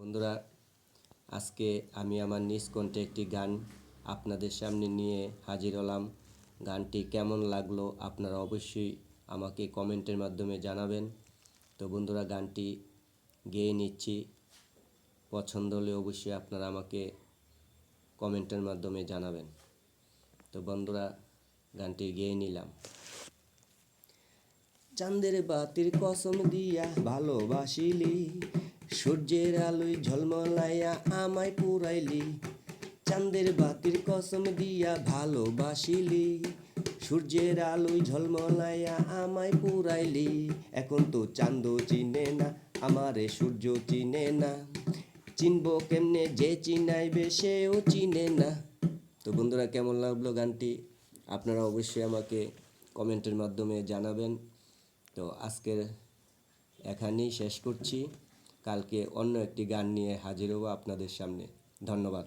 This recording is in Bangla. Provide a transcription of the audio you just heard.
বন্ধুরা, আজকে আমি আমার নিজ কণ্ঠে একটি গান আপনাদের সামনে নিয়ে হাজির হলাম। গানটি কেমন লাগল আপনারা অবশ্যই আমাকে কমেন্টের মাধ্যমে জানাবেন। তো বন্ধুরা, গানটি গেয়ে নিচ্ছি। পছন্দ হলে অবশ্যই আপনারা আমাকে কমেন্টের মাধ্যমে জানাবেন। তো বন্ধুরা, গানটি গেয়ে নিলাম। চাঁদের বাতির কসম দিয়া ভালোবাসিলি সূর্যের আলোয় ঝলমলাইয়া আমায় পুরাইলি, চাঁদের বাতির কসম দিয়া ভালোবাসিলি। সূর্যের আলোয় ঝলমলাইয়া আমায় পুরাইলি, এখন তো চাঁদ চিনে না, আমারে সূর্য চিনে না। চিনব কেমনে যে চিনাইবে সেও চিনে না। তো বন্ধুরা, কেমন লাগল গানটি? আপনারা অবশ্যই আমাকে কমেন্টের মাধ্যমে জানাবেন। তো আজকের এখানেই শেষ করছি। কালকে অন্য একটি গান নিয়ে হাজির হব আপনাদের সামনে। ধন্যবাদ।